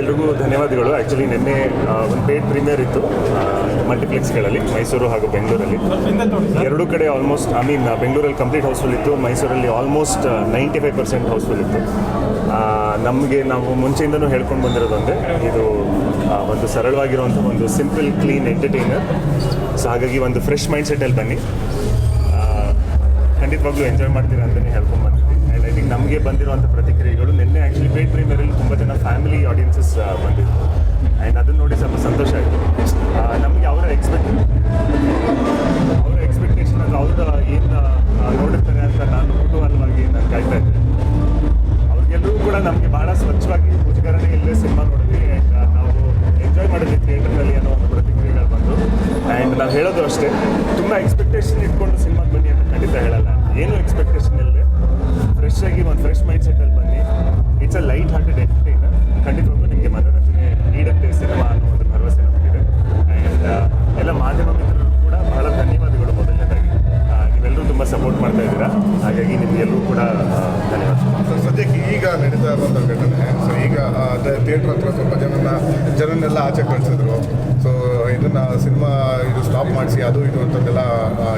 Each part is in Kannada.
ಎಲ್ರಿಗೂ ಧನ್ಯವಾದಗಳು. ಆ್ಯಕ್ಚುಲಿ ನಿನ್ನೆ ಒಂದು ಪೇಡ್ ಪ್ರೀಮಿಯರ್ ಇತ್ತು ಮಲ್ಟಿಪ್ಲೆಕ್ಸ್ಗಳಲ್ಲಿ ಮೈಸೂರು ಹಾಗೂ ಬೆಂಗಳೂರಲ್ಲಿ. ಎರಡೂ ಕಡೆ ಆಲ್ಮೋಸ್ಟ್ ಐ ಮೀನ್ ಬೆಂಗಳೂರಲ್ಲಿ ಕಂಪ್ಲೀಟ್ ಹೌಸ್ಫುಲ್ ಇತ್ತು, ಮೈಸೂರಲ್ಲಿ almost ninety five percent housefull ಇತ್ತು. ನಮಗೆ ನಾವು ಮುಂಚೆಯಿಂದನೂ ಹೇಳ್ಕೊಂಡು ಬಂದಿರೋದೊಂದೇ ಇದು ಒಂದು ಸರಳವಾಗಿರುವಂಥ ಒಂದು ಸಿಂಪಲ್ ಕ್ಲೀನ್ ಎಂಟರ್ಟೈನರ್ ಸೊ ಹಾಗಾಗಿ ಒಂದು ಫ್ರೆಶ್ ಮೈಂಡ್ ಸೆಟ್ಟಲ್ಲಿ ಬನ್ನಿ. ಖಂಡಿತವಾಗ್ಲೂ ಎಂಜಾಯ್ ಮಾಡ್ತೀರಾ ಅಂತಲೇ ಹೇಳ್ಕೊಂಡು ಬಂದಿದ್ವಿ ಆ್ಯಂಡ್ ನಮಗೆ ಬಂದಿರುವಂಥ ಪ್ರತಿಕ್ರಿಯೆಗಳು. ನಿನ್ನೆ ಆ್ಯಕ್ಚುಲಿ ಪೇಡ್ ಪ್ರೀಮಿಯರಲ್ಲಿ ತುಂಬ ಜನ ಫ್ಯಾಮಿಲಿ ಆಡಿಯನ್ಸಸ್ ಬಂದಿದ್ದರು ಆ್ಯಂಡ್ ಅದನ್ನು ನೋಡಿ ಸ್ವಲ್ಪ ಸಂತೋಷ ಆಯಿತು. ನಮಗೆ ಅವರ ಎಕ್ಸ್ಪೆಕ್ಟ್ ಹಾಗಾಗಿ ನಿಮಗೆಲ್ಲರೂ ಕೂಡ ಧನ್ಯವಾದ. ಸದ್ಯಕ್ಕೆ ಈಗ ನಡೀತಾ ಇರುವಂಥ ಘಟನೆ. ಸೊ ಈಗ ಥಿಯೇಟ್ರ್ ಹತ್ರ ಸ್ವಲ್ಪ ಜನನ ಜನನ್ನೆಲ್ಲ ಆಚೆ ಕಳಿಸಿದ್ರು. ಸೊ ಇದನ್ನ ಸಿನಿಮಾ ಇದು ಸ್ಟಾಪ್ ಮಾಡಿಸಿ, ಅದು ಇದು ಅಂತಂದೆಲ್ಲ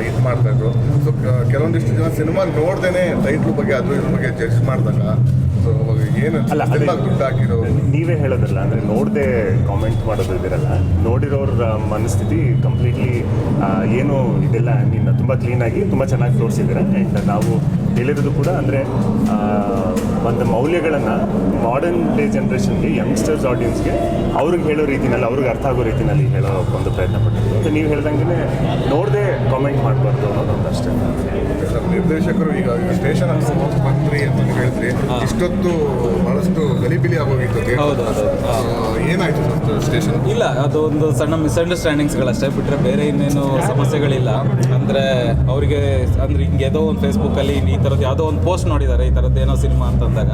ಇದು ಮಾಡ್ತಾಯಿದ್ರು ಸೊ ಕೆಲವೊಂದಿಷ್ಟು ಜನ ಸಿನಿಮಾ ನೋಡ್ದೇನೆ ಟೈಟ್ಲ್ ಬಗ್ಗೆ ಅದು ಇದ್ರ ಬಗ್ಗೆ ಜಡ್ಜ್ ಮಾಡಿದಾಗ. ಏನು ಅಲ್ಲ, ಅದೇ- ದುಡ್ಡು ಹಾಕಿರೋ ನೀವೇ ಹೇಳೋದಲ್ಲ ಅಂದರೆ ನೋಡದೆ ಕಾಮೆಂಟ್ ಮಾಡೋದು ಇದಿರಲ್ಲ ನೋಡಿರೋರ ಮನಸ್ಥಿತಿ ಕಂಪ್ಲೀಟ್ಲಿ ಏನು ಇದೆಲ್ಲ ನೀನು ತುಂಬ ಕ್ಲೀನಾಗಿ ತುಂಬ ಚೆನ್ನಾಗಿ ತೋರಿಸಿದ್ದೀರ? ಆ್ಯಂಡ್ ನಾವು ಹೇಳಿರೋದು ಕೂಡ ಅಂದರೆ ಒಂದು ಮೌಲ್ಯಗಳನ್ನು ಮಾಡರ್ನ್ ಡೇ ಜನ್ರೇಷನ್ಗೆ ಯಂಗ್ಸ್ಟರ್ಸ್ ಆಡಿಯನ್ಸ್ಗೆ ಅವ್ರಿಗೆ ಹೇಳೋ ರೀತಿನಲ್ಲಿ ಅವ್ರಿಗೆ ಅರ್ಥ ಆಗೋ ರೀತಿನಲ್ಲಿ ಹೇಳೋ ಒಂದು ಪ್ರಯತ್ನ ಪಡ್ತೀವಿ ಮತ್ತು ನೀವು ಹೇಳ್ದಂಗೆ ನೋಡದೆ ಕಾಮೆಂಟ್ ಮಾಡಬಾರ್ದು ಅನ್ನೋದೊಂದು ಅಷ್ಟೇ. ಸರ್ ನಿರ್ದೇಶಕರು ಈಗ ಸ್ಟೇಷನ್ ಹೋಗಿ ಬಂದ್ರಿ ಅಂತ ಹೇಳಿದ್ರೆ ಇಷ್ಟೊತ್ತು ಬಹಳಷ್ಟು ಗಲಿಬಿಲಿ ಆಗೋಗಿತ್ತು ಏನಾಯ್ತು ಸರ್ ಸ್ಟೇಷನ್ ಇಲ್ಲ ಅದು ಒಂದು ಸಣ್ಣ ಮಿಸ್ಅಂಡರ್ಸ್ಟ್ಯಾಂಡಿಂಗ್ಸ್ಗಳಷ್ಟೇ ಬಿಟ್ಟರೆ ಬೇರೆ ಇನ್ನೇನು ಸಮಸ್ಯೆಗಳಿಲ್ಲ. ಅಂದರೆ ಅವರಿಗೆ ಅಂದರೆ ಹಿಂಗೆ ಏನೋ ಒಂದು ಫೇಸ್ಬುಕ್ಕಲ್ಲಿ ಈ ಥರದ್ದು ಯಾವುದೋ ಒಂದು ಪೋಸ್ಟ್ ನೋಡಿದ್ದಾರೆ ಈ ಥರದ್ದು ಏನೋ ಸಿನಿಮಾ ಅಂತಂದಾಗ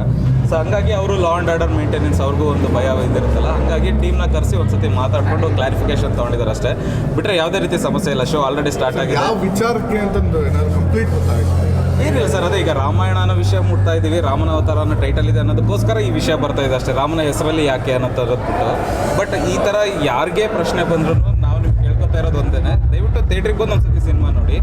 ಸೊ ಹಂಗಾಗಿ ಅವರು ಲಾ ಆ್ಯಂಡ್ ಆರ್ಡರ್ ಮೇಂಟೆನೆನ್ಸ್ ಅವ್ರಿಗೂ ಒಂದು ಭಯ ಇದಿರುತ್ತಲ್ಲ ಹಂಗಾಗಿ ಟೀಮ್ನ ಕರೆಸಿ ಒಂದ್ಸತಿ ಮಾತಾಡಿಕೊಂಡು ಕ್ಲಾರಿಫಿಕೇಶನ್ ತೊಗೊಂಡಿದ್ದಾರೆ ಅಷ್ಟೇ. ಬಿಟ್ಟರೆ ಯಾವುದೇ ರೀತಿ ಸಮಸ್ಯೆ ಇಲ್ಲ. ಶೋ ಆಲ್ರೆಡಿ ಸ್ಟಾರ್ಟ್ ಆಗಿದೆ. ಯಾವ ವಿಚಾರಕ್ಕೆ ಅಂತಂದು ಕಂಪ್ಲೀಟ್ ಏನಿಲ್ಲ ಸರ್ ಅದೇ ಈಗ ರಾಮಾಯಣ ಅನ್ನೋ ವಿಷಯ ಮುಟ್ತಾ ಇದ್ದೀವಿ. ರಾಮನ ಅವತಾರ ಅನ್ನೋ ಟೈಟಲ್ ಇದೆ ಅನ್ನೋದಕ್ಕೋಸ್ಕರ ಈ ವಿಷಯ ಬರ್ತಾ ಇದೆ ಅಷ್ಟೇ. ರಾಮನ ಹೆಸರಲ್ಲಿ ಯಾಕೆ ಅನ್ನೋ ಥರದ್ಬಿಟ್ಟು ಬಟ್ ಈ ಥರ ಯಾರಿಗೆ ಪ್ರಶ್ನೆ ಬಂದ್ರೂ ನಾವು ನೀವು ಕೇಳ್ಕೊತಾ ಇರೋದು ಒಂದೇನೆ. ದಯವಿಟ್ಟು ಥಿಯೇಟ್ರಿಗೆ ಬಂದು ಒಂದ್ಸತಿ ಸಿನಿಮಾ ನೋಡಿ.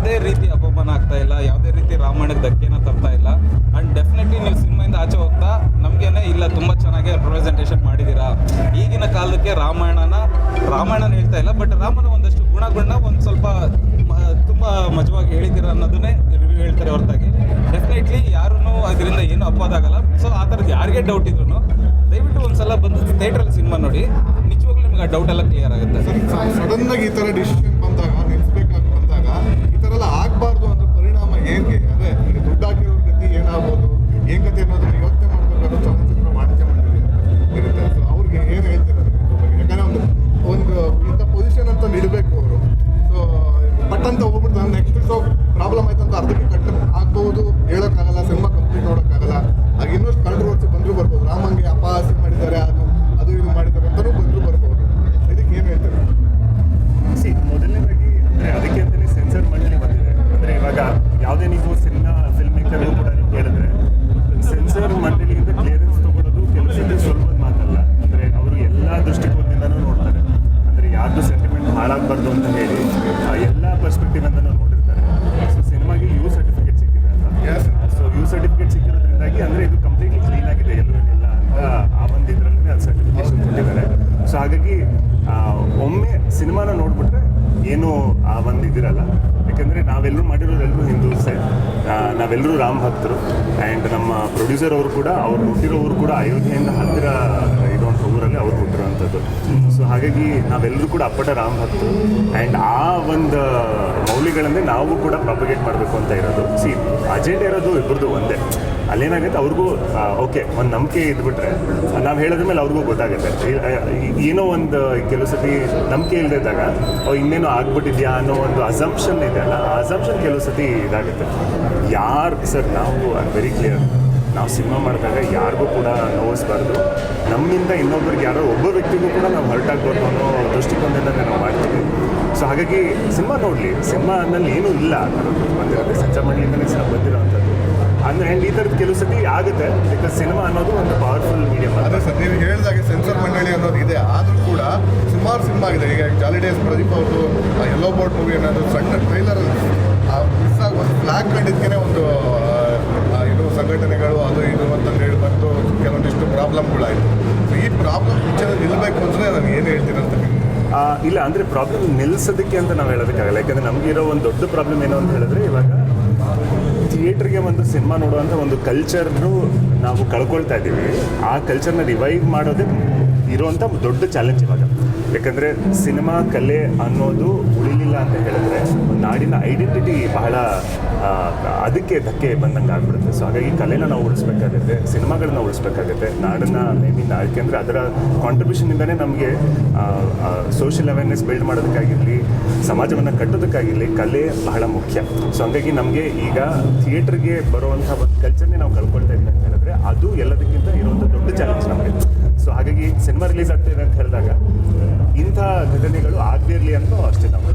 ಯಾವುದೇ ರೀತಿ ಅಪಮಾನ ಆಗ್ತಾ ಇಲ್ಲ, ಯಾವುದೇ ರೀತಿ ರಾಮಾಯಣಕ್ಕೆ ಧಕ್ಕೆನ ತರ್ತಾ ಇಲ್ಲ. ಆ್ಯಂಡ್ ಡೆಫಿನೆಟ್ಲಿ ನೀವು ಸಿನಿಮಾಯಿಂದ ಆಚೆ ಹೋಗ್ತಾ ನಮಗೇನೆ ಇಲ್ಲ, ತುಂಬ ಚೆನ್ನಾಗಿ ರಿಪ್ರೆಸೆಂಟೇಷನ್ ಮಾಡಿದ್ದೀರಾ ಈಗಿನ ಕಾಲಕ್ಕೆ ರಾಮಾಯಣನ ರಾಮಾಯಣನ ಹೇಳ್ತಾ ಇಲ್ಲ ಬಟ್ ರಾಮನ ಒಂದಷ್ಟು ಗುಣಗಳನ್ನ ಒಂದು ಸ್ವಲ್ಪ ತುಂಬ ಮಜವಾಗಿ ಹೇಳಿದ್ದೀರ ಅನ್ನೋದನ್ನೇ ರಿವ್ಯೂ ಹೇಳ್ತಾರೆ ಹೊರತಾಗಿ. ಡೆಫಿನೆಟ್ಲಿ ಯಾರೂ ಅದರಿಂದ ಏನು ಅಪ್ಪಾದಾಗಲ್ಲ ಸೊ ಆ ಥರದ್ದು ಯಾರಿಗೆ ಡೌಟ್ ಇದ್ರು ದಯವಿಟ್ಟು ಒಂದ್ಸಲ ಬಂದು ಥಿಯೇಟ್ರಲ್ಲಿ ಸಿನಿಮಾ ನೋಡಿ. ನಿಜವಾಗ್ಲೂ ನಿಮ್ಗೆ ಆ ಡೌಟ್ ಎಲ್ಲ ಕ್ಲಿಯರ್ ಆಗುತ್ತೆ. ಸಡನ್ ಆಗಿ ಈ ಥರ ಡಿಸಿಷನ್ ಆಗ ಕಳೆದ ವರ್ಷ ಬಂದರೂ ಬರ್ಬೋದು. ರಾಮಂಗೆ ಅಪಹಾಸ್ಯ ಮಾಡಿದ್ದಾರೆ, ಅದು ಅದು ಇದು ಮಾಡಿದ್ದಾರೆ ಅಂತಲೂ ಬಂದರೂ ಬರ್ಬೋದು. ಇದಕ್ಕೆ ಏನು ಹೇಳ್ತಾರೆ? ಸಿ, ಮೊದಲನೇದಾಗಿ ಅಂದರೆ ಅದಕ್ಕೆ ಅಂತಲೇ ಸೆನ್ಸರ್ ಮಂಡಳಿ ಬಂದಿದೆ. ಅಂದರೆ ಇವಾಗ ಯಾವುದೇ ನೀವು ಸಿನಿಮಾ ಫಿಲ್ಮ್ ಮೇಕರ್ ಕೂಡ ನೀವು ಕೇಳಿದ್ರೆ ಸೆನ್ಸರ್ ಮಂಡಳಿಯಿಂದ ಕ್ಲಿಯರೆನ್ಸ್ ತಗೊಳ್ಳೋದು ಕೆಲವು ಸಲ ಸುಲಭದ ಮಾತಲ್ಲ ಅಂದರೆ ಅವರು ಎಲ್ಲ ದೃಷ್ಟಿಕೋನದಿಂದನೂ ನೋಡ್ತಾರೆ ಅಂದರೆ ಯಾರ್ದು ಸೆಂಟಿಮೆಂಟ್ ಹಾಳಾಗಬಾರ್ದು ಅಂತ ಹೇಳಿ ಆ ಎಲ್ಲ ಪರ್ಸ್ಪೆಕ್ಟಿವಿಂದನೂ ನೋಡಿರ್ತಾರೆ ಸೊ ಸಿನಿಮಾಗೆ ಯು ಸರ್ಟಿಫಿಕೇಟ್ ಸಿಕ್ಕಿದೆ Yes. ಅಲ್ಲ ಸೊ ಯು ಸರ್ಟಿಫಿಕೇಟ್ ಸಿಕ್ಕಿರೋದ್ರಿಂದಾಗಿ ಅಂದರೆ ಇದು ಕಂಪ್ಲೀಟ್ಲಿ ಕ್ಲೀನ್ ಆಗಿದೆ ಎಲ್ಲೂ ಏನಿಲ್ಲ ಅಂತ ಆ ಒಂದು ಇದರಲ್ಲಿ ಅದು ಸರ್ಟಿಫಿಕೇಶನ್ ಕೊಟ್ಟಿದ್ದಾರೆ ಸೊ ಹಾಗಾಗಿ ಒಮ್ಮೆ ಸಿನಿಮಾನ ನೋಡ್ಬಿಟ್ರೆ ಏನು ಆ ಒಂದು ಇದಿರಲ್ಲ. ಯಾಕಂದರೆ ನಾವೆಲ್ಲರೂ ಮಾಡಿರೋರೆಲ್ಲರೂ ಹಿಂದೂಸೇ. ನಾವೆಲ್ಲರೂ ರಾಮ್ ಭಕ್ತರು. ಆ್ಯಂಡ್ ನಮ್ಮ ಪ್ರೊಡ್ಯೂಸರ್ ಅವರು ಕೂಡ, ಅವ್ರು ಹುಟ್ಟಿರೋರು ಕೂಡ ಅಯೋಧ್ಯೆಯಿಂದ ಹತ್ತಿರ ಊರಲ್ಲಿ ಅವ್ರು ಹುಟ್ಟಿರುವಂಥದ್ದು ಸೊ ಹಾಗಾಗಿ ನಾವೆಲ್ಲರೂ ಕೂಡ ಅಪ್ಪಟ ರಾಮ್ ಭಕ್ತರು. ಆ್ಯಂಡ್ ಆ ಒಂದು ಮೌಲ್ಯಗಳನ್ನೇ ನಾವು ಕೂಡ ಪ್ರಾಪಗೇಟ್ ಮಾಡಬೇಕು ಅಂತ ಇರೋದು. ಸಿ ಅಜೆಂಡ ಇರೋದು ಇಬ್ಬರದು ಒಂದೇ. ಅಲ್ಲೇನಾಗುತ್ತೆ, ಅವ್ರಿಗೂ ಓಕೆ ಒಂದು ನಂಬಿಕೆ ಇದ್ಬಿಟ್ರೆ, ನಾವು ಹೇಳೋದ್ರ ಮೇಲೆ ಅವ್ರಿಗೂ ಗೊತ್ತಾಗುತ್ತೆ. ಏನೋ ಒಂದು ಕೆಲವು ಸತಿ ನಂಬಿಕೆ ಇಲ್ಲದೆ ಇದ್ದಾಗ, ಓ, ಇನ್ನೇನೋ ಆಗ್ಬಿಟ್ಟಿದ್ಯಾ ಅನ್ನೋ ಒಂದು ಅಸಂಪ್ಷನ್ ಇದೆ ಅಲ್ಲ, ಆ ಅಸಂಪ್ಷನ್ ಕೆಲವು ಸತಿ ಇದಾಗುತ್ತೆ. ಯಾರು ಸರ್ ನಾವು ವೆರಿ ಕ್ಲಿಯರ್ ನಾವು ಸಿನಿಮಾ ಮಾಡಿದಾಗ ಯಾರಿಗೂ ಕೂಡ ನೋವಿಸ್ಬಾರ್ದು. ನಮ್ಮಿಂದ ಇನ್ನೊಬ್ಬರಿಗೆ ಯಾರೋ ಒಬ್ಬ ವ್ಯಕ್ತಿಗೂ ಕೂಡ ನಾವು ಹರ್ಟ್ ಆಗ್ಬಾರ್ದು ಅನ್ನೋ ದೃಷ್ಟಿಕೋನದಿಂದ ನಾವು ಮಾಡ್ತೀವಿ. ಸೊ ಹಾಗಾಗಿ ಸಿನಿಮಾ ನೋಡಲಿ. ಸಿನಿಮಾನಲ್ಲಿ ಏನೂ ಇಲ್ಲ. ಬಂದಿರೋದು ಮಂಡಳಿಯಿಂದಲೇ ಸಹ ಬಂದಿರೋವಂಥದ್ದು. ಅಂದ್ರೆ ಆ್ಯಂಡ್ ಈ ಥರದ್ದು ಕೆಲವು ಸತಿ ಆಗುತ್ತೆ. ಬಿಕಾಸ್ ಸಿನಿಮಾ ಅನ್ನೋದು ಒಂದು ಪವರ್ಫುಲ್ ಮೀಡಿಯಂ ಅದೇ ಸರ್, ನೀವು ಹೇಳಿದಾಗೆ ಸೆನ್ಸರ್ ಮಂಡಳಿ ಅನ್ನೋದು ಇದೆ. ಆದರೂ ಕೂಡ ಸುಮಾರು ಸಿನಿಮಾ ಆಗಿದೆ. ಈಗ ಜಾಲಿ ಡೇಸ್ ಪ್ರದೀಪ್ ಅವರು ಎಲ್ಲೋ ಬೋರ್ಡ್ ಮೂವಿ ಅನ್ನೋದು ಸಣ್ಣ ಟ್ರೈಲರ್ ಮಿಸ್ ಆಗುವ ಫ್ಲಾಗ್ ಕಂಡಿದ್ದಕ್ಕೆ ಒಂದು ಆ, ಇದು ಸಂಘಟನೆಗಳು ಅದು ಇದು ಅಂತಂದು ಹೇಳಿ ಬಂದು ಕೆಲವೊಂದಿಷ್ಟು ಪ್ರಾಬ್ಲಮ್ಗಳಾಯಿತು ಸೊ ಈ ಪ್ರಾಬ್ಲಮ್ ಪಿಕ್ಚರ್ ನಿಲ್ಲಬೇಕು ಅಂದರೆ ನಾನು ಏನು ಹೇಳ್ತೀರಂತ ನೀವು ಆ, ಇಲ್ಲ, ಅಂದರೆ ಪ್ರಾಬ್ಲಮ್ ನಿಲ್ಲಿಸೋದಕ್ಕೆ ಅಂತ ನಾವು ಹೇಳೋದಕ್ಕಾಗಲ್ಲ. ಯಾಕಂದರೆ ನಮಗಿರೋ ಒಂದು ದೊಡ್ಡ ಪ್ರಾಬ್ಲಮ್ ಏನು ಅಂತ ಹೇಳಿದ್ರೆ ಇವಾಗ ಥಿಯೇಟ್ರಿಗೆ ಒಂದು ಸಿನಿಮಾ ನೋಡುವಂಥ ಒಂದು ಕಲ್ಚರ್ನು ನಾವು ಕಳ್ಕೊಳ್ತಾ ಇದ್ದೀವಿ. ಆ ಕಲ್ಚರ್ನ ರಿವೈವ್ ಮಾಡೋದೇ ಇರುವಂಥ ದೊಡ್ಡ ಚಾಲೆಂಜ್ ಇವಾಗ. ಯಾಕಂದರೆ ಸಿನಿಮಾ, ಕಲೆ ಅನ್ನೋದು ಉಳಿಲಿಲ್ಲ ಅಂತ ಹೇಳಿದ್ರೆ ನಾಡಿನ ಐಡೆಂಟಿಟಿ ಬಹಳ ಅದಕ್ಕೆ ಧಕ್ಕೆ ಬಂದಂಗೆ ಆಗ್ಬಿಡುತ್ತೆ. ಸೊ ಹಾಗಾಗಿ ಕಲೆನ ನಾವು ಉಳಿಸ್ಬೇಕಾಗುತ್ತೆ, ಸಿನಿಮಾಗಳನ್ನ ಉಳಿಸ್ಬೇಕಾಗುತ್ತೆ, ನಾಡನ್ನ ಮೇಬಿ ಯಾಕೆಂದರೆ ಅದರ ಕಾಂಟ್ರಿಬ್ಯೂಷನಿಂದನೇ ನಮಗೆ ಸೋಷಿಯಲ್ ಅವೇರ್ನೆಸ್ ಬಿಲ್ಡ್ ಮಾಡೋದಕ್ಕಾಗಿರಲಿ, ಸಮಾಜವನ್ನು ಕಟ್ಟೋದಕ್ಕಾಗಿರಲಿ ಕಲೆ ಬಹಳ ಮುಖ್ಯ. ಸೊ ಹಂಗಾಗಿ ನಮಗೆ ಈಗ ಥಿಯೇಟ್ರಿಗೆ ಬರುವಂಥ ಒಂದು ಕಲ್ಚರ್ನೇ ನಾವು ಕಳ್ಕೊಳ್ತಾ ಇದ್ದೀವಿ ಅಂತ ಹೇಳಿದ್ರೆ ಅದು ಎಲ್ಲದಕ್ಕಿಂತ ಇರುವಂಥ ದೊಡ್ಡ ಚಾಲೆಂಜ್ ನಮಗೆ. ಸೊ ಹಾಗಾಗಿ ಸಿನಿಮಾ ರಿಲೀಸ್ ಆಗ್ತಿದೆ ಅಂತ ಹೇಳಿದಾಗ ಇಂಥ ಘಟನೆಗಳು ಆಗದಿರಲಿ ಅಂತ ಅಷ್ಟೇ ನಾವು